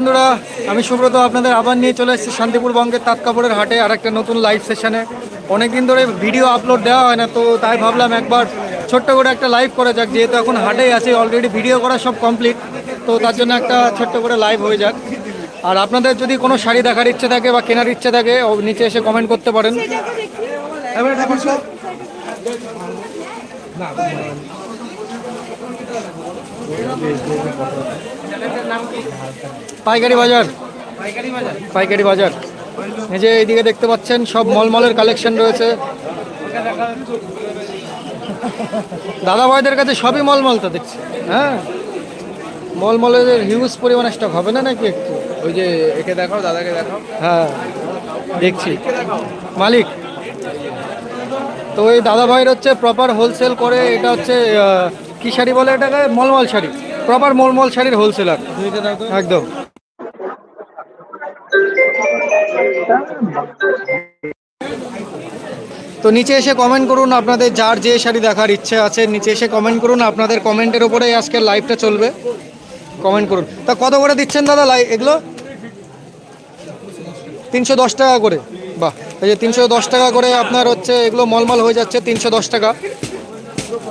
বন্ধুরা আমি সুব্রত আপনাদের আবার নিয়ে চলে এসেছি শান্তিপুর বঙ্গের তাঁত কাপড়ের হাটে আর একটা নতুন লাইভ সেশনে অনেকদিন ধরে ভিডিও আপলোড দেওয়া হয় না তো তাই ভাবলাম একবার ছোট্ট করে একটা লাইভ করা যাক যেহেতু এখন হাটেই আছে অলরেডি ভিডিও করা সব কমপ্লিট তো তার জন্য একটা ছোট্ট করে লাইভ হয়ে যাক। আর আপনাদের যদি কোনো শাড়ি দেখার ইচ্ছে থাকে বা কেনার ইচ্ছে থাকে নিচে এসে কমেন্ট করতে পারেন। পাইকারি বাজার। পাইকারি বাজার। এই যে এইদিকে দেখতে পাচ্ছেন সব মলমলের কালেকশন রয়েছে। দাদা ভাইদের কাছে সবই মলমল তো দেখছি। হ্যাঁ? মলমলের হিউজ পরিমাণে স্টক হবে না নাকি একটু? ওই যে একে দেখাও দাদাকে দেখাও। হ্যাঁ দেখছি। মালিক তো এই দাদা ভাইয়ের হচ্ছে প্রপার হোলসেল করে এটা হচ্ছে কি শাড়ি বলে এটাকে? মলমল শাড়ি। প্রপার মলমল শাড়ির হোলসেলার একদম। তো নিচে এসে কমেন্ট করুন আপনাদের যার যে শাড়ি দেখার ইচ্ছে আছে। নিচে এসে কমেন্ট করুন, আপনাদের কমেন্টের উপরেই আজকে লাইভটা চলবে। কমেন্ট করুন। তা কত করে দিচ্ছেন দাদা লাই এগুলো? তিনশো দশ টাকা করে। বাহ, এই যে তিনশো দশ টাকা করে আপনার হচ্ছে এগুলো মলমল হয়ে যাচ্ছে তিনশো দশ টাকা।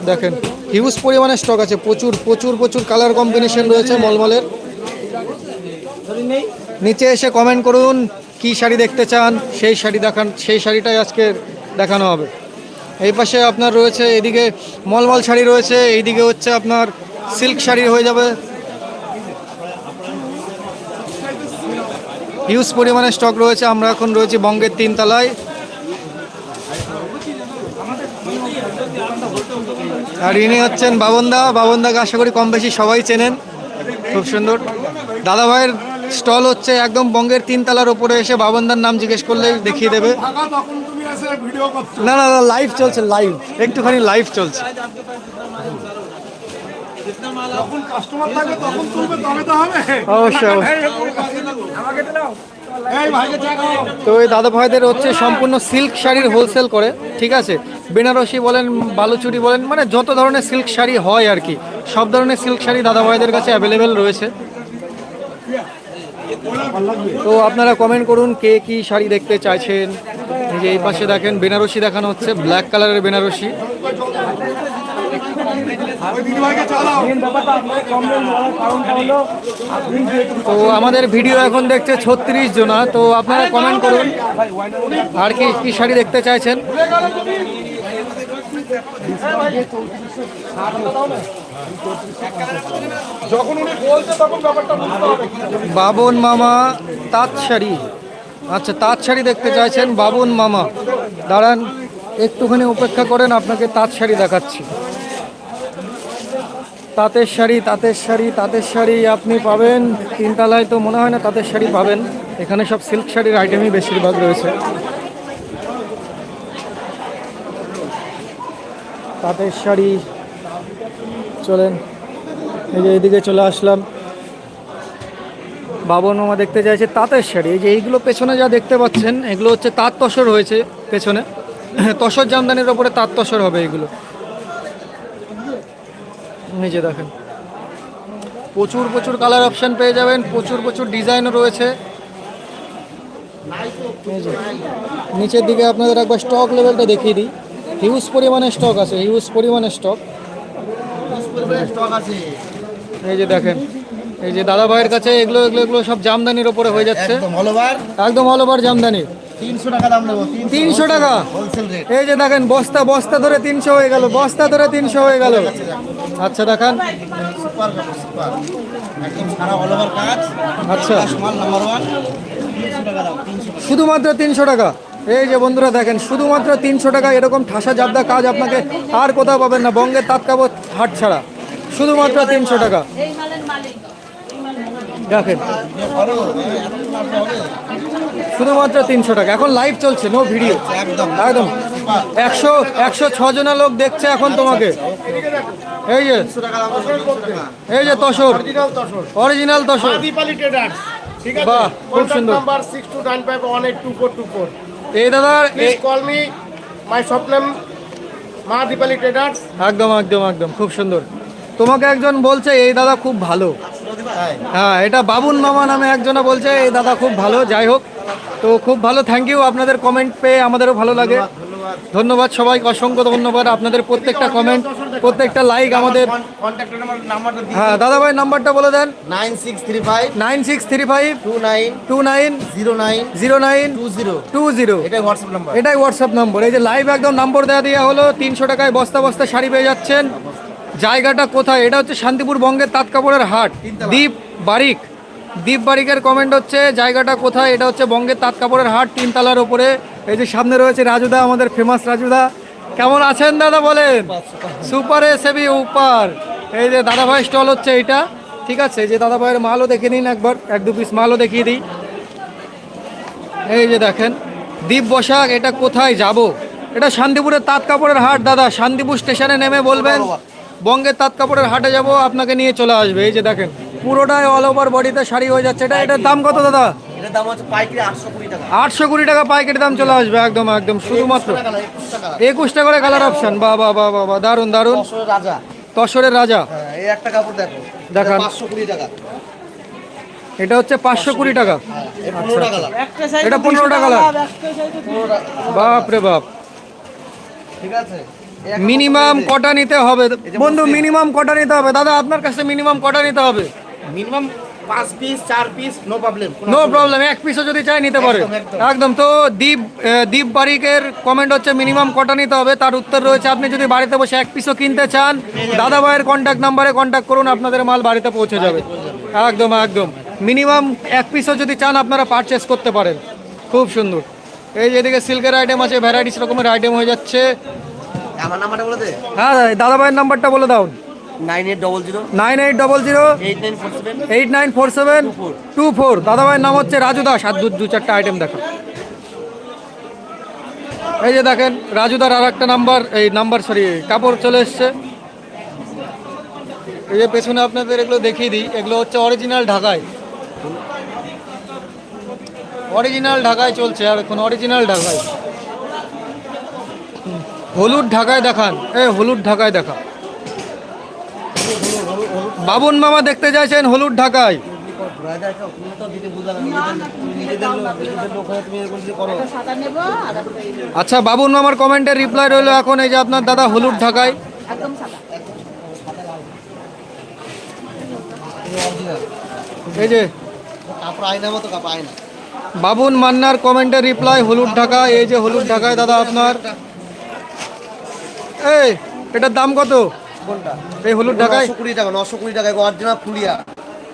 দেখেন হিউজ পরিমাণে স্টক আছে, প্রচুর প্রচুর প্রচুর কালার কম্বিনেশন রয়েছে মলমলের। নিচে এসে কমেন্ট করুন, কি শাড়ি দেখতে চান, সেই শাড়ি দেখান, সেই শাড়িটাই আজকে দেখানো হবে। এই পাশে আপনার রয়েছে, এদিকে মলমল শাড়ি রয়েছে, এইদিকে হচ্ছে আপনার সিল্ক শাড়ি হয়ে যাবে। হিউজ পরিমাণে স্টক রয়েছে, আমরা এখন রয়েছি বঙ্গের তিন আর ইনি হচ্ছেন বাবনদা। বাবনদাকে আশা করি কম বেশি সবাই চেনেন। খুব সুন্দর। দাদা ভাইয়ের স্টল হচ্ছে একদম বঙ্গের তিন তলার উপরে এসে বাবনদার নাম জিজ্ঞেস করলে দেখিয়ে দেবে। না না না লাইভ চলছে লাইভ একটুখানি লাইভ চলছে। অবশ্যই তো এই দাদা ভাইদের হচ্ছে সম্পূর্ণ সিল্ক শাড়ির হোলসেল করে, ঠিক আছে? বেনারসি বলেন, বালুচুরি বলেন মানে যত ধরনের সিল্ক শাড়ি হয় আর কি, সব ধরনের সিল্ক শাড়ি দাদা ভাইদের কাছে অ্যাভেলেবেল রয়েছে। তো আপনারা কমেন্ট করুন, কে কি শাড়ি দেখতে চাইছেন? যে এই পাশে দেখেন, বেনারসি দেখানো হচ্ছে ব্ল্যাক কালারের বেনারসি। তো আমাদের ভিডিও এখন দেখছে ছত্রিশ জনা, তো আপনারা কমেন্ট করুন, আর কি কি শাড়ি দেখতে চাইছেন যখন উনি বলছে তখন ব্যাপারটা বুঝতে হবে বাবন মামা তাঁত শাড়ি আচ্ছা তাঁত শাড়ি দেখতে চাইছেন বাবন মামা। দাঁড়ান, একটুখানি উপেক্ষা করেন, আপনাকে তাঁত শাড়ি দেখাচ্ছি। তাঁতের শাড়ি তাঁতের শাড়ি তাঁতের শাড়ি আপনি পাবেন। তিনতলায় তো মনে হয় না তাঁতের শাড়ি পাবেন। এখানে সব সিল্ক শাড়ির আইটেমই বেশিরভাগ রয়েছে। তাঁতের শাড়ি। চলেন, এই যে এইদিকে চলে আসলাম। বাবন মামা দেখতে চাইছে তাঁতের শাড়ি। এই যে এইগুলো পেছনে যা দেখতে পাচ্ছেন, এগুলো হচ্ছে তাঁত তসর হয়েছে পেছনে। তসর জামদানির ওপরে তাঁত তসর হবে এগুলো। নিজে দেখেন, প্রচুর প্রচুর কালার অপশান পেয়ে যাবেন, প্রচুর প্রচুর ডিজাইনও রয়েছে। নিচের দিকে আপনাদের একবার স্টক লেভেলটা দেখিয়ে দিই। হিউজ পরিমাণে স্টক আছে হিউজ পরিমাণে স্টক। এই যে দেখেন এই যে দাদা ভাইয়ের কাছে এগুলো এগুলো এগুলো সব জামদানির ওপরে হয়ে যাচ্ছে। একদম অল ওভার জামদানি। তিনশো টাকা এই যে দেখেন বস্তা বস্তা ধরে তিনশো হয়ে গেল বস্তা ধরে তিনশো হয়ে গেল। আচ্ছা দেখান। আচ্ছা। শুধুমাত্র তিনশো টাকা? এই যে বন্ধুরা দেখেন শুধুমাত্র তিনশো টাকা এরকম ঠাসা জাবদা কাজ আপনাকে আর কোথাও পাবেন না বঙ্গের তাৎকাবত হাট ছাড়া। শুধুমাত্র তিনশো টাকা। দেখেন শুধুমাত্র তিনশো টাকা। এখন লাইভ চলছে নো ভিডিও একদম। একশো একশো জনা লোক দেখছে এখন তোমাকে। এই যে এই যে তসর। অরিজিনাল তসর। বাহ, খুব সুন্দর। Number six two nine five one eight two four two four এই দাদা এই- call me my shop name Maa Dipali traders একদম একদম একদম খুব সুন্দর। তোমাকে একজন বলছে এই দাদা খুব ভালো। হ্যাঁ এটা বাবুন মামা নামে একজনা বলছে এই দাদা খুব ভালো। যাই হোক তো খুব ভালো থ্যাংক ইউ আপনাদের কমেন্ট পেয়ে আমাদেরও ভালো লাগে। ধন্যবাদ। সবাইকে অসংখ্য ধন্যবাদ। আপনাদের প্রত্যেকটা কমেন্ট প্রত্যেকটা লাইক আমাদের হ্যাঁ দাদা ভাই নাম্বারটা বলে দেন। Nine six three five nine six three five two nine two nine zero nine zero nine two zero. Two zero. এটাই হোয়াটসঅ্যাপ নাম্বার এটাই হোয়াটসঅ্যাপ নম্বর এই যে লাইভ একদম নম্বর দেওয়া দেওয়া হলো তিনশো টাকায় বস্তা বস্তা শাড়ি পেয়ে যাচ্ছেন। জায়গাটা কোথায়? এটা হচ্ছে শান্তিপুর বঙ্গের তাঁত কাপড়ের হাট। দ্বীপ বারিক। দ্বীপ বারিকের কমেন্ট হচ্ছে জায়গাটা কোথায়? এটা হচ্ছে বঙ্গের তাঁত কাপড়ের হাট তিনতলার ওপরে। এই যে সামনে রয়েছে রাজুদা আমাদের ফেমাস রাজুদা কেমন আছেন দাদা বলেন? সুপার এসেবি উপার এই যে দাদা ভাই স্টল হচ্ছে এটা ঠিক আছে যে দাদা ভাইয়ের মালও দেখে নিন একবার, এক দু পিস মালও দেখিয়ে দিই। এই যে দেখেন দ্বীপ বসাক, এটা কোথায় যাব? এটা শান্তিপুরের তাঁত কাপড়ের হাট দাদা, শান্তিপুর স্টেশনে নেমে বলবেন, বঙ্গের তাঁত কাপড়ের হাটে যাব, আপনাকে নিয়ে চলে আসবে। এই যে দেখেন, পুরোটাই অল ওভার বডিতে শাড়ি হয়ে যাচ্ছে। এটা, এটার দাম কত দাদা? এটার দাম হচ্ছে পাইকারি টাকা। আটশো কুড়ি টাকা পাইকারি দাম চলে আসবে একদম একদম শুধুমাত্র। টাকা না, একুশ টাকা করে কালার অপশন বা বা বা বা বা দারুণ দারুণ দশের রাজা। তসরের রাজা। হ্যাঁ এই একটা কাপড় দেখো দেখান। পাঁচশো কুড়ি টাকা। এটা হচ্ছে পাঁচশো কুড়ি টাকা। পনেরো টাকা লাভ। এটা পনেরো টাকা বাপ রে বাপ। ঠিক আছে? মিনিমাম কটা নিতে হবে? বন্ধু মিনিমাম কটা নিতে হবে? দাদা আপনার কাছে মিনিমাম কটা নিতে হবে? মিনিমাম পাঁচ পিস চার piece no problem no problem এক পিসও যদি চাই নিতে পারে। একদম, তো দীপ আহ, দীপ বারিকের কমেন্ট হচ্ছে মিনিমাম কটা নিতে হবে তার উত্তর রয়েছে আপনি যদি বাড়িতে বসে এক পিসও কিনতে চান দাদা ভাইয়ের কন্ট্যাক্ট নাম্বারে কন্ট্যাক্ট করুন আপনাদের মাল বাড়িতে পৌঁছে যাবে। একদম একদম। মিনিমাম এক পিসও যদি চান আপনারা পারচেস করতে পারেন। খুব সুন্দর। এই যেদিকে সিল্কের আইটেম আছে ভ্যারাইটিস রকমের আইটেম হয়ে যাচ্ছে। আমার নাম্বারটা বলে দে। হ্যাঁ দাদা ভাইয়ের নাম্বারটা বলে দাও। Nine eight double zero. Nine eight double zero. Eight nine four seven. Eight nine four seven. Two four. দাদা ভাইয়ের নাম হচ্ছে রাজু দাস। আর দু চারটা আইটেম দেখো। এই যে দেখেন রাজুদার আর একটা নাম্বার এই নাম্বার সরি কাপড় চলে এসছে। এই যে পেছনে আপনাদের এগুলো দেখিয়ে দিই। এগুলো হচ্ছে অরিজিনাল ঢাকায়। অরিজিনাল ঢাকায় চলছে আর এখন অরিজিনাল ঢাকায়। হলুদ ঢাকায় দেখান। এ হলুদ ঢাকায় দেখা বাবুন মামা দেখতে চাইছেন হলুদ ঢাকায়। আচ্ছা বাবুন মামার কমেন্টের রিপ্লাই রইল এখন, এই যে আপনার দাদা হলুদ ঢাকায়। এই যে বাবুন মান্নার কমেন্টের রিপ্লাই হলুদ ঢাকা এই যে হলুদ ঢাকায় দাদা আপনার। এই, এটার দাম কত? কোনটা? এই হলুদ ঢাকায়? নশো কুড়ি টাকা নশো কুড়ি টাকা অরিজিনাল ফুলিয়া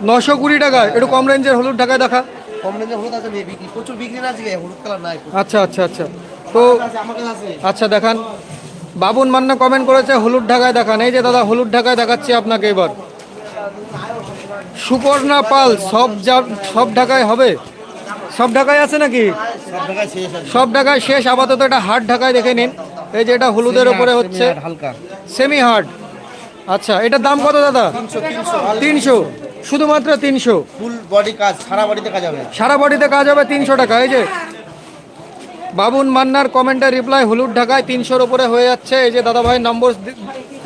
নশো কুড়ি টাকায় একটু কম রেঞ্জের হলুদ ঢাকায় দেখা? কম রেঞ্জে হলুদ আছে মেয়ে বিক্রি প্রচুর বিক্রি না আজকে হলুদ কালার নাই আচ্ছা আচ্ছা আচ্ছা। তো আচ্ছা দেখান। বাবুন মান্না কমেন্ট করেছে হলুদ ঢাকায় দেখান। এই যে দাদা হলুদ ঢাকায় দেখাচ্ছি আপনাকে এবার। সুপর্ণা পাল সব সব ঢাকায় হবে? সব ঢাকায় আছে নাকি? সব ঢাকায় শেষ আপাতত এটা হাট ঢাকায় দেখে নিন। এই যে এটা হলুদের ওপরে হচ্ছে। হালকা। সেমি হার্ড আচ্ছা এটার দাম কত দাদা? তিনশো। শুধুমাত্র তিনশো। ফুল বডি কাজ সারা বডিতে কাজ হবে। সারা বডিতে কাজ হবে তিনশো টাকা এই যে। বাবুন মান্নার কমেন্টের রিপ্লাই হলুদ ঢাকায় তিনশোর উপরে হয়ে যাচ্ছে। এই যে দাদা ভাই নম্বর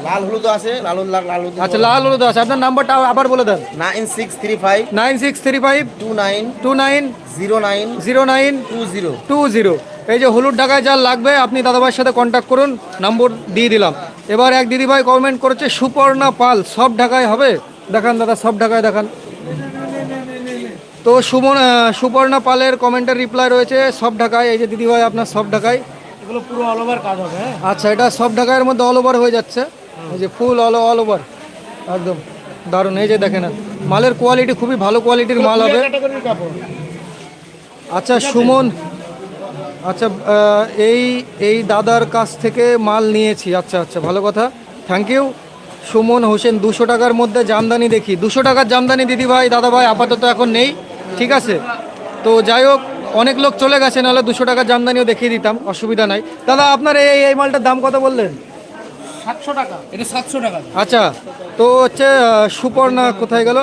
লাল হলুদ আছে লাল হলুদ লাল লাল হলুদ আচ্ছা লাল হলুদ আছে। আপনার নাম্বারটা আবার বলে দেন। Nine six three five nine six three five two nine two nine zero nine zero nine two zero. Two zero. এই যে হলুদ ঢাকায় যা লাগবে আপনি দাদাভাইয়ের সাথে কন্ট্যাক্ট করুন নম্বর দিয়ে দিলাম। এবার এক দিদিভাই কমেন্ট করেছে সুপর্ণা পাল সব ঢাকায় হবে? দেখান দাদা সব ঢাকায় দেখান। তো সুমন সুপর্ণা পালের কমেন্টের রিপ্লাই রয়েছে সব ঢাকায়। এই যে দিদিভাই আপনার সব ঢাকায়। এগুলো পুরো অল ওভার কাজ হবে হ্যাঁ? আচ্ছা এটা সব ঢাকায়ের মধ্যে অল ওভার হয়ে যাচ্ছে। এই যে ফুল অল অল ওভার একদম দারুণ। এই যে দেখেন, মালের কোয়ালিটি খুবই ভালো কোয়ালিটির মাল হবে। আচ্ছা সুমন আচ্ছা এই এই দাদার কাছ থেকে মাল নিয়েছি। আচ্ছা আচ্ছা ভালো কথা। থ্যাংক ইউ সুমন হোসেন, দুশো টাকার মধ্যে জামদানি দেখি। দুশো টাকার জামদানি, দিদি ভাই, দাদা ভাই, আপাতত এখন নেই, ঠিক আছে? তো যাই হোক, অনেক লোক চলে গেছে, নাহলে দুশো টাকার জামদানিও দেখিয়ে দিতাম, অসুবিধা নাই। দাদা, আপনার এই এই মালটার দাম কত বললেন? সাতশো টাকা। এটা সাতশো টাকা। আচ্ছা তো হচ্ছে সুপর্ণা কোথায় গেল?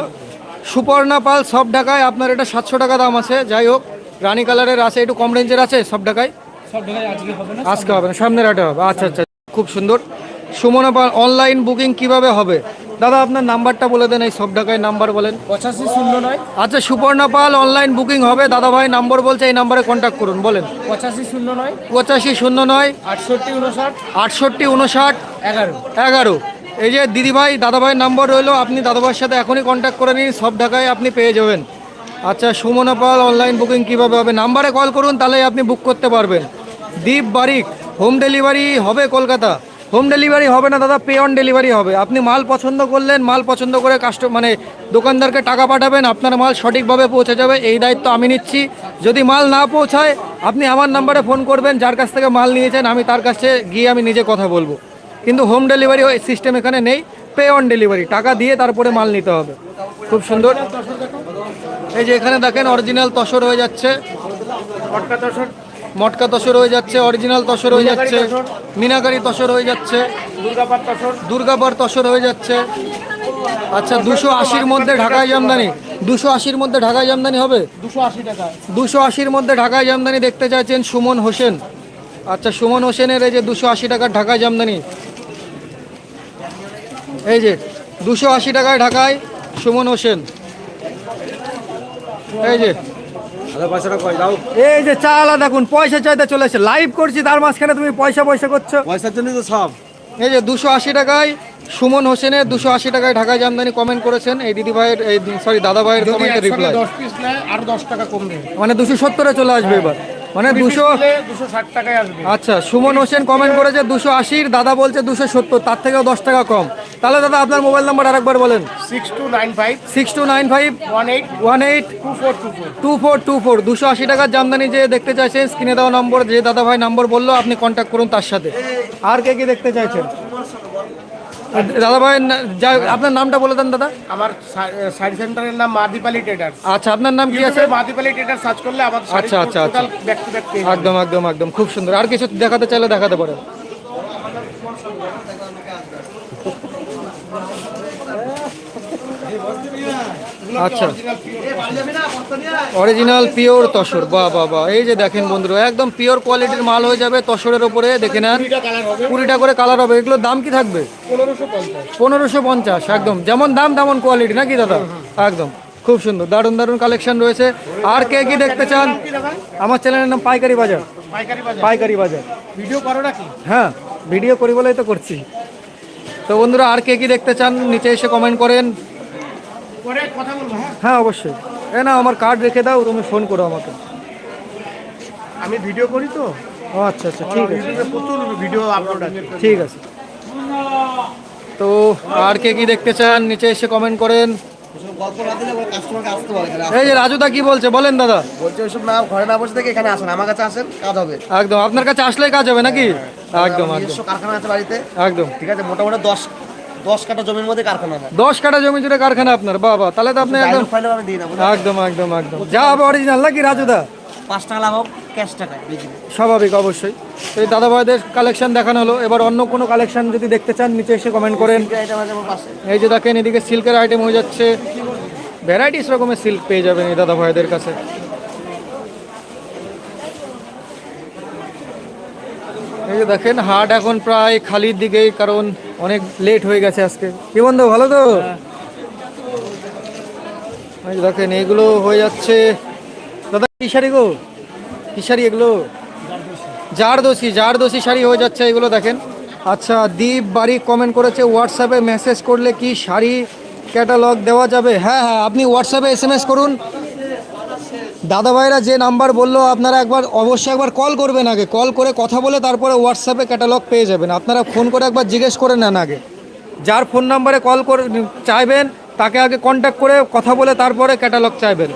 সুপর্ণা পাল সব ঢাকায় আপনার এটা সাতশো টাকা দাম আছে। যাই হোক রানী কালারের আছে একটু কম রেঞ্জের আছে সব ঢাকায়? সব ঢাকায় আজকে হবে না আজকে হবে না সামনের হাটে হবে। আচ্ছা আচ্ছা খুব সুন্দর। সুমনা পাল অনলাইন বুকিং কীভাবে হবে? দাদা আপনার নাম্বারটা বলে দেন এই সব ঢাকায় নাম্বার বলেন। পঁচাশি শূন্য নয়। আচ্ছা সুপর্ণা পাল অনলাইন বুকিং হবে। দাদা ভাই নাম্বার বলছে এই নাম্বারে কন্ট্যাক্ট করুন বলেন। পঁচাশি শূন্য নয় পঁচাশি শূন্য নয় আটষট্টি উনষাট আটষট্টি উনষাট এগারো। এগারো। এই যে দিদিভাই দাদাভাইয়ের নাম্বার রইল আপনি দাদাভাইয়ের সাথে এখনই কন্ট্যাক্ট করে নিন সব ঢাকায় আপনি পেয়ে যাবেন। আচ্ছা সুমনা পাল অনলাইন বুকিং কীভাবে হবে? নাম্বারে কল করুন তাহলে আপনি বুক করতে পারবেন। দীপ বারিক হোম ডেলিভারি হবে কলকাতা। হোম ডেলিভারি হবে না, দাদা পে অন ডেলিভারি হবে। আপনি মাল পছন্দ করলেন, মাল পছন্দ করে কাস্টম মানে দোকানদারকে টাকা পাঠাবেন, আপনার মাল সঠিকভাবে পৌঁছে যাবে, এই দায়িত্ব আমি নিচ্ছি। যদি মাল না পৌঁছায়, আপনি আমার নাম্বারে ফোন করবেন, যার কাছ থেকে মাল নিয়েছেন, আমি তার কাছে গিয়ে আমি নিজে কথা বলব। কিন্তু হোম ডেলিভারি সিস্টেম এখানে নেই পে অন ডেলিভারি টাকা দিয়ে তারপরে মাল নিতে হবে। খুব সুন্দর। এই যে এখানে দেখেন অরিজিনাল তসর হয়ে যাচ্ছে। দশর মটকা তসর হয়ে যাচ্ছে অরিজিনাল তসর হয়ে যাচ্ছে মিনাকারি তসর হয়ে যাচ্ছে। দুর্গাপাত দশর তসর হয়ে যাচ্ছে। আচ্ছা দুশো আশির মধ্যে ঢাকায় জামদানি। দুশো আশির মধ্যে ঢাকায় জামদানি হবে? দুশো আশি টাকা। দুশো আশির মধ্যে ঢাকায় জামদানি দেখতে চাইছেন সুমন হোসেন। আচ্ছা সুমন হোসেনের এই যে দুশো আশি টাকার ঢাকায় জামদানি। এই যে দুশো আশি টাকায় ঢাকায় সুমন হোসেন। এই যে এই যে চা আলা দেখুন পয়সা চাইতে চলেছে লাইভ করছি তার মাঝখানে তুমি পয়সা পয়সা করছ। পয়সার জন্যই তো সব। এই যে দুশো আশি টাকায় সুমন হোসেনের দুশো আশি টাকায় ঢাকায় জামদানি কমেন্ট করেছেন। এই দিদি ভাইয়ের এই সরি দাদা ভাইয়ের কমেন্টের রিপ্লাই দশ পিস নেয় আর দশ টাকা কমবে। মানে দুশো সত্তরে চলে আসবে এবার। মানে দুশো দুশো ষাট টাকায় আসবে। আচ্ছা সুমন হোসেন কমেন্ট করেছে দুশো আশির দাদা বলছে দুশো সত্তর তার থেকেও দশ টাকা কম। তাহলে দাদা আপনার মোবাইল নাম্বার আরেকবার বলেন। Six two nine five six two nine five one eight one eight two four two four two four two four দুশো আশি টাকার জামদানি যে দেখতে চাইছেন স্ক্রিনে দেওয়া নম্বর যে দাদা ভাই নম্বর বলল আপনি কন্ট্যাক্ট করুন তার সাথে। আর কে কে দেখতে চাইছেন? দাদা ভাই আপনার নামটা বলে দেন দাদা। আমার শাড়ি সেন্টারের নাম মাদিপালি ট্রেডার আচ্ছা আপনার নাম কি আছে? মাদিপালি ট্রেডার সার্চ করলে আমার আচ্ছা, আচ্ছা, আচ্ছা। একদম একদম একদম। খুব সুন্দর। আর কিছু দেখাতে চাইলে দেখাতে পারেন। আচ্ছা। অরিজিনাল পিওর তসর বাহ বাহ বাহ এই যে দেখেন বন্ধুরা একদম পিওর কোয়ালিটির মাল হয়ে যাবে তসরের ওপরে দেখে নেন। কুড়িটা করে কালার হবে। এগুলোর দাম কি থাকবে? পনেরোশো পঞ্চাশ। একদম। যেমন দাম তেমন কোয়ালিটি নাকি দাদা? একদম। খুব সুন্দর দারুণ দারুণ কালেকশন রয়েছে। আর কে কি দেখতে চান? আমার চ্যানেলের নাম পাইকারি বাজার। পাইকারি বাজার। পাইকারি বাজার। ভিডিও করো নাকি? হ্যাঁ ভিডিও করি বলেই তো করছি। তো বন্ধুরা আর কে কি দেখতে চান? নিচে এসে কমেন্ট করেন। পরে কথা বলব হ্যাঁ? হ্যাঁ অবশ্যই। এ না আমার কার্ড রেখে দাও তুমি ফোন করো আমাকে। আমি ভিডিও করি তো? ও আচ্ছা আচ্ছা ঠিক আছে। প্রচুর ভিডিও আপলোড আছে। ঠিক আছে। তো আর কে কি দেখতে চান? নিচে এসে কমেন্ট করেন। গল্প না দিলে কাস্টমারকে আসতে পারে এখানে এই যে রাজুদা কি বলছে? বলেন দাদা। বলছে ওইসব না ঘরে না বসে থেকে এখানে আসেন আমার কাছে আসেন কাজ হবে। একদম আপনার কাছে আসলেই কাজ হবে নাকি? একদম একদম। কারখানা আছে বাড়িতে। একদম। ঠিক আছে মোটামুটি দশ দশ কাটা জমির মধ্যে কারখানা দশ কাটা জমি জুড়ে কারখানা আপনার বাবা তাহলে তো আপনি একদম না বুঝলেন? একদম একদম একদম। যা হবে অরিজিনাল নাকি রাজুদা পাঁচ টাকা লাভ হোক ক্যাশ টাকায় স্বাভাবিক অবশ্যই। তো এই দাদা ভাইদের কালেকশন দেখানো হলো। এবার অন্য কোনো কালেকশন যদি দেখতে চান নিচে এসে কমেন্ট করেন। এই যে দেখেন এদিকে সিল্কের আইটেম হয়ে যাচ্ছে। ভ্যারাইটিস রকমের সিল্ক পেয়ে যাবেন এই দাদা ভাইদের কাছে। এই যে দেখেন হাট এখন প্রায় খালির দিকেই কারণ অনেক লেট হয়ে গেছে আজকে। কি বন্ধু ভালো তো? দেখেন এগুলো হয়ে যাচ্ছে। দাদা কি শাড়ি গো? কি শাড়ি এগুলো? জারদোষী জারদোষী শাড়ি হয়ে যাচ্ছে এগুলো দেখেন। আচ্ছা দীপ বাড়ি কমেন্ট করেছে হোয়াটসঅ্যাপে মেসেজ করলে কি শাড়ি ক্যাটালগ দেওয়া যাবে? হ্যাঁ হ্যাঁ আপনি হোয়াটসঅ্যাপে এস এম এস করুন দাদা ভাইরা যে নাম্বার বলল, আপনারা একবার অবশ্যই একবার কল করবেন আগে। কল করে কথা বলে তারপরে হোয়াটসঅ্যাপে ক্যাটালগ পেয়ে যাবেন। আপনারা ফোন করে একবার জিজ্ঞেস করে নেন আগে। যার ফোন নাম্বারে কল করে চাইবেন, তাকে আগে কন্ট্যাক্ট করে কথা বলে তারপরে ক্যাটালগ চাইবেন।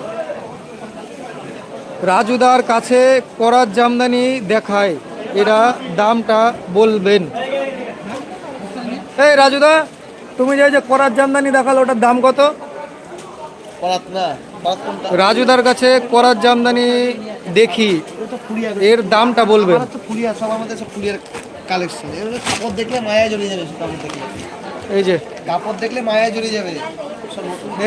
রাজুদার কাছে করার জামদানি দেখায়। এরা দামটা বলবেন। এই রাজুদা, তুমি যে করার জামদানি দেখাল, ওটার দাম কত? না। রাজুদার কাছে করার জামদানি দেখি এর দামটা বলবেন। আমার তো ফুলিয়া সব আমাদের ফুলিয়ার কালেকশন কাপড় দেখলে মায়া জড়িয়ে যাবে কাপড় দেখলে। এই যে। কাপড় দেখলে মায়া জড়িয়ে যাবে।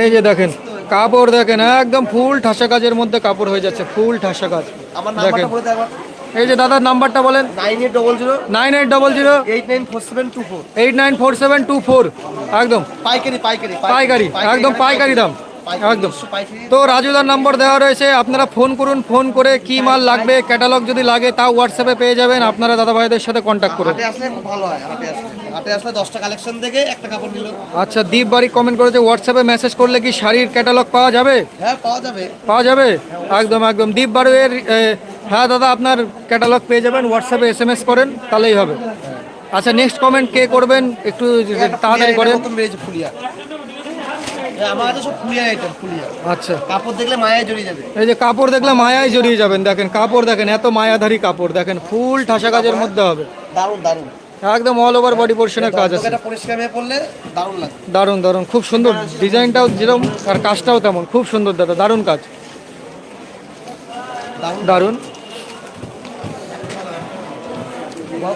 এই যে দেখেন কাপড় দেখেন একদম ফুল ঠাসা কাজের মধ্যে কাপড় হয়ে যাচ্ছে ফুল ঠাসা কাজ। আমার দেখেন। এই যে দাদার নাম্বারটা বলেন। Nine eight double zero. Nine eight double zero. Eight nine four seven two four. Eight nine four seven two four. একদম। পাইকারি পাইকারি পাইকারি। একদম পাইকারি দাম। একদম। তো রাজুদার নম্বর দেওয়া রয়েছে আপনারা ফোন করুন ফোন করে কি মাল লাগবে ক্যাটালগ যদি লাগে তাও হোয়াটসঅ্যাপে পেয়ে যাবেন আপনারা দাদা ভাইদের সাথে কন্ট্যাক্ট করুন। আচ্ছা দীপ বাড়ি কমেন্ট করেছে হোয়াটসঅ্যাপে মেসেজ করলে কি শাড়ির ক্যাটালগ পাওয়া যাবে? পাওয়া যাবে। একদম একদম। দীপ বাড়ুয়ের হ্যাঁ দাদা আপনার ক্যাটালগ পেয়ে যাবেন হোয়াটসঅ্যাপে এস এম এস করেন তাহলেই হবে। আচ্ছা নেক্সট কমেন্ট কে করবেন একটু তাড়াতাড়ি করেন নতুন বেরিয়েছে ফুলিয়া এ, আমার কাছে সব ফুলিয়া আইটেম ফুলিয়া আচ্ছা। কাপড় দেখলে মায়ায় জড়িয়ে যাবে। এই যে কাপড় দেখলে মায়ায় জড়িয়ে যাবেন দেখেন কাপড় দেখেন এত মায়াধারী কাপড় দেখেন ফুল ঠাসা কাজের মধ্যে হবে। দারুণ দারুণ। একদম অল ওভার বডি পোর্শনের কাজ আছে। হয়ে দারুণ দারুণ খুব সুন্দর। ডিজাইনটাও যেরকম আর কাজটাও তেমন খুব সুন্দর দাদা দারুণ কাজ। দারুণ দারুণ ঘ-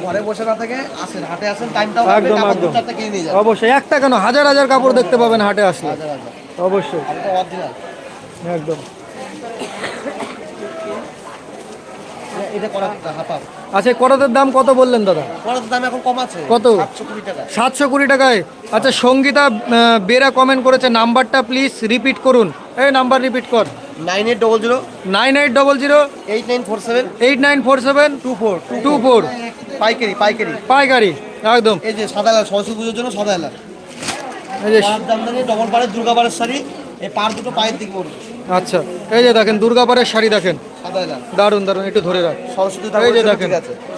ঘরে বসে না থেকে আসেন হাটে আসেন টাইমটাও একদম, একদম। কিনে নিয়ে যাবেন অবশ্যই একটা কেন হাজার হাজার কাপড় দেখতে পাবেন হাটে আসলে। অবশ্যই। একদম। আচ্ছা করাতের দাম কত বললেন দাদা? দাম এখন কম আছে। কত? সাতশো কুড়ি টাকায়। আচ্ছা সঙ্গীতা বেরা কমেন্ট করেছে নাম্বারটা প্লিজ রিপিট করুন। এই নাম্বার রিপিট কর। Nine eight double zero. Nine eight double zero. Eight nine four seven. Eight nine four seven. Two four. Two four. পাইকারি পাইকারি। পাইকারি একদম। এই যে সাদা এলাচ সরস্বতী পুজোর জন্য সাদা এলাচ। এই যে জামদানি ডবল পাড়ের দুর্গা পাড়ের শাড়ি এই পাড় দুটো পায়ের দিকে পড়বে। আচ্ছা এই যে দেখেন দুর্গাপাড়ের শাড়ি দেখেন। একটু ধরে রাখ। সরস্বতী এই যে দেখেন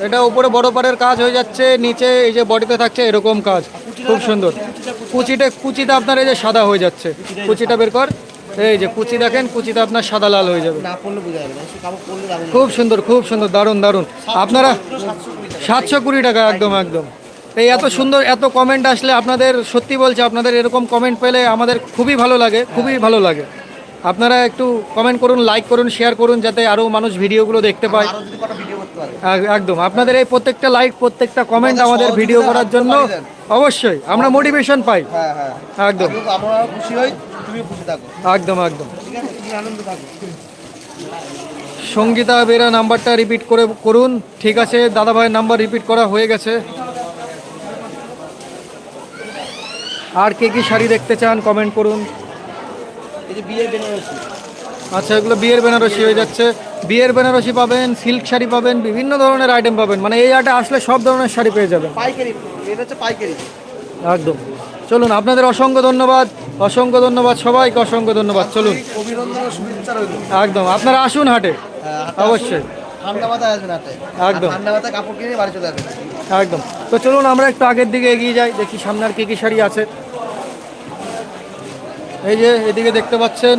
এটা উপরে বড় পাড়ের কাজ হয়ে যাচ্ছে নিচে এই যে বডিতে থাকছে এরকম কাজ। খুব সুন্দর। কুচিটা কুচিটা। আপনার এই যে সাদা হয়ে যাচ্ছে। কুচিটা বের কর। এই যে কুচি দেখেন কুচিটা আপনার সাদা লাল হয়ে যাবে। খুব সুন্দর খুব সুন্দর দারুণ দারুণ। আপনারা সাতশো কুড়ি টাকা একদম একদম। এই এত সুন্দর এত কমেন্ট আসলে আপনাদের সত্যি বলছে আপনাদের এরকম কমেন্ট পেলে আমাদের খুবই ভালো লাগে খুবই ভালো লাগে। আপনারা একটু কমেন্ট করুন লাইক করুন শেয়ার করুন যাতে আরও মানুষ ভিডিওগুলো দেখতে পায়। একদম। আপনাদের এই প্রত্যেকটা লাইক প্রত্যেকটা কমেন্ট আমাদের ভিডিও করার জন্য অবশ্যই আমরা মোটিভেশন পাই। হ্যাঁ হ্যাঁ। একদম। একদম একদম ঠিক আছে তুমি আনন্দ থাকো সঙ্গীতা বেরা নাম্বারটা রিপিট করে করুন। ঠিক আছে দাদা ভাইয়ের নাম্বার রিপিট করা হয়ে গেছে। আর কে কি শাড়ি দেখতে চান কমেন্ট করুন। বিয়ের বেনারসি। আচ্ছা এগুলো বিয়ের বেনারসি হয়ে যাচ্ছে। বিয়ের বেনারসি পাবেন সিল্ক শাড়ি পাবেন বিভিন্ন ধরনের আইটেম পাবেন। মানে এই আটে আসলে সব ধরনের শাড়ি পেয়ে যাবেন। পাইকারি এটা হচ্ছে পাইকারি। একদম। চলুন আপনাদের অসংখ্য ধন্যবাদ। অসংখ্য ধন্যবাদ সবাইকে অসংখ্য ধন্যবাদ। চলুন। একদম। আপনারা আসুন হাটে। হ্যাঁ, অবশ্যই। একদম। আর ঠান্ডা মাথায় কাপড় কিনে বাড়ি চলে যাবেন একদম। তো চলুন আমরা একটু আগের দিকে এগিয়ে যাই দেখি সামনে আর কী কী শাড়ি আছে। এই যে এদিকে দেখতে পাচ্ছেন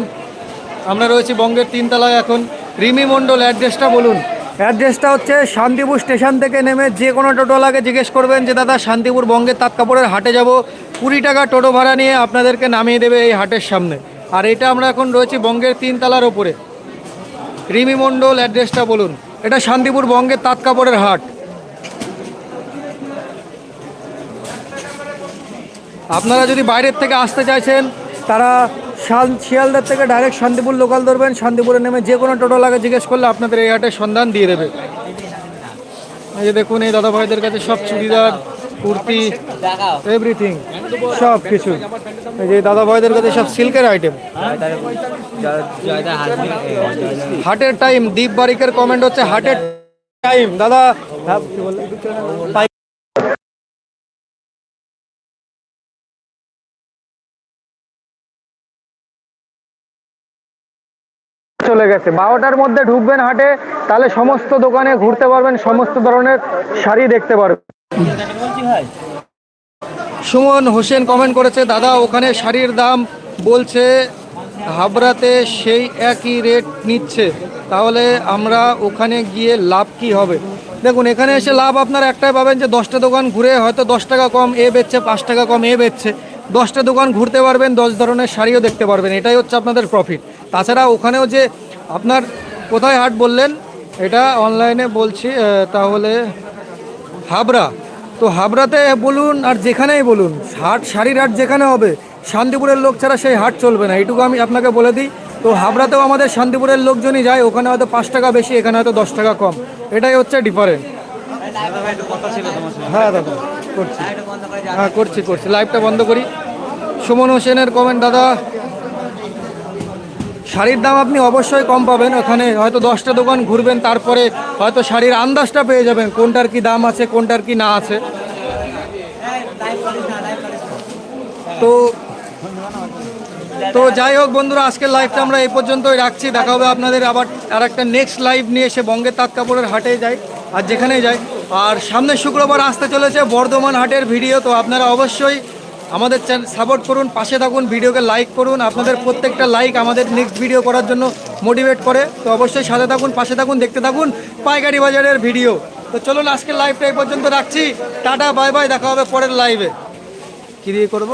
আমরা রয়েছি বঙ্গের তিনতলায় এখন। রিমি মণ্ডল অ্যাড্রেসটা বলুন। অ্যাড্রেসটা হচ্ছে শান্তিপুর স্টেশন থেকে নেমে যে কোনো টোটোলাকে জিজ্ঞেস করবেন যে দাদা শান্তিপুর বঙ্গের তাঁত কাপড়ের হাটে যাব। কুড়ি টাকা টোটো ভাড়া নিয়ে আপনাদেরকে নামিয়ে দেবে এই হাটের সামনে। আর এটা আমরা এখন রয়েছি বঙ্গের তিনতলার ওপরে। রিমি মণ্ডল অ্যাড্রেসটা বলুন। এটা শান্তিপুর বঙ্গের তাঁত কাপড়ের হাট। আপনারা যদি বাইরের থেকে আসতে চাইছেন, তারা শিয়ালদার থেকে ডাইরেক্ট শান্তিপুর লোকাল ধরবেন। শান্তিপুরে নেমে যে কোনো টোটো লাগে জিজ্ঞেস করলে আপনাদের এই হাটের সন্ধান দিয়ে দেবে। এই যে দেখুন, এই দাদা ভাইদের কাছে সব চুড়িদার কুর্তি এভরিথিং সব কিছু এই যে দাদা ভাইদের কাছে সব সিল্কের আইটেম হাটের টাইম দীপ বারিকের কমেন্ট হচ্ছে হাটের টাইম দাদা হ্যাঁ, চলে গেছে। বারোটার মধ্যে ঢুকবেন হাটে তাহলে সমস্ত দোকানে ঘুরতে পারবেন সমস্ত ধরনের শাড়ি দেখতে পারবেন। সুমন হোসেন কমেন্ট করেছে, দাদা, ওখানে শাড়ির দাম বলছে, হাবড়াতে সেই একই রেট নিচ্ছে। তাহলে আমরা ওখানে গিয়ে লাভ কি হবে? দেখুন, এখানে এসে লাভ আপনারা একটাই পাবেন যে, দশটা দোকান ঘুরে হয়তো দশ টাকা কম এ বেচছে, পাঁচ টাকা কম এ বেচছে। দশটা দোকান ঘুরতে পারবেন, দশ ধরনের শাড়িও দেখতে পারবেন। এটাই হচ্ছে আপনাদের প্রফিট তাছাড়া ওখানেও যে আপনার কোথায় হাট বললেন, এটা অনলাইনে বলছি তাহলে হাবড়া। তো হাবড়াতে বলুন আর যেখানেই বলুন, হাট শাড়ির হাট যেখানে হবে, শান্তিপুরের লোক ছাড়া সেই হাট চলবে না, এইটুকু আমি আপনাকে বলে দিই। তো হাবড়াতেও আমাদের শান্তিপুরের লোকজনই যায়, ওখানে হয়তো পাঁচ টাকা বেশি, এখানে হয়তো দশ টাকা কম। এটাই হচ্ছে ডিফারেন্ট হ্যাঁ দাদা, করছি। হ্যাঁ করছি করছি। লাইভটা বন্ধ করি। সুমন হোসেনের কমেন্ট দাদা শাড়ির দাম আপনি অবশ্যই কম পাবেন। ওখানে হয়তো দশটা দোকান ঘুরবেন, তারপরে হয়তো শাড়ির আন্দাজটা পেয়ে যাবেন, কোনটার কি দাম আছে, কোনটার কি না আছে। তো তো যাই হোক বন্ধুরা, আজকের লাইভটা আমরা এই পর্যন্তই রাখছি। দেখা হবে আপনাদের আবার আর একটা নেক্সট লাইভ নিয়ে এসে বঙ্গের তাঁত কাপড়ের হাটে যাই, আর যেখানে যাই। আর সামনের শুক্রবার আসতে চলেছে বর্ধমান হাটের ভিডিও, তো আপনারা অবশ্যই আমাদের চ্যানেল সাপোর্ট করুন, পাশে থাকুন, ভিডিওকে লাইক করুন। আপনাদের প্রত্যেকটা লাইক আমাদের নেক্সট ভিডিও করার জন্য মোটিভেট করে। তো অবশ্যই সাথে থাকুন, পাশে থাকুন, দেখতে থাকুন পাইকারি বাজারের ভিডিও তো চলুন, আজকের লাইভটা এই পর্যন্ত রাখছি। টাটা বাই বাই দেখা হবে পরের লাইভে কী দিয়ে করব।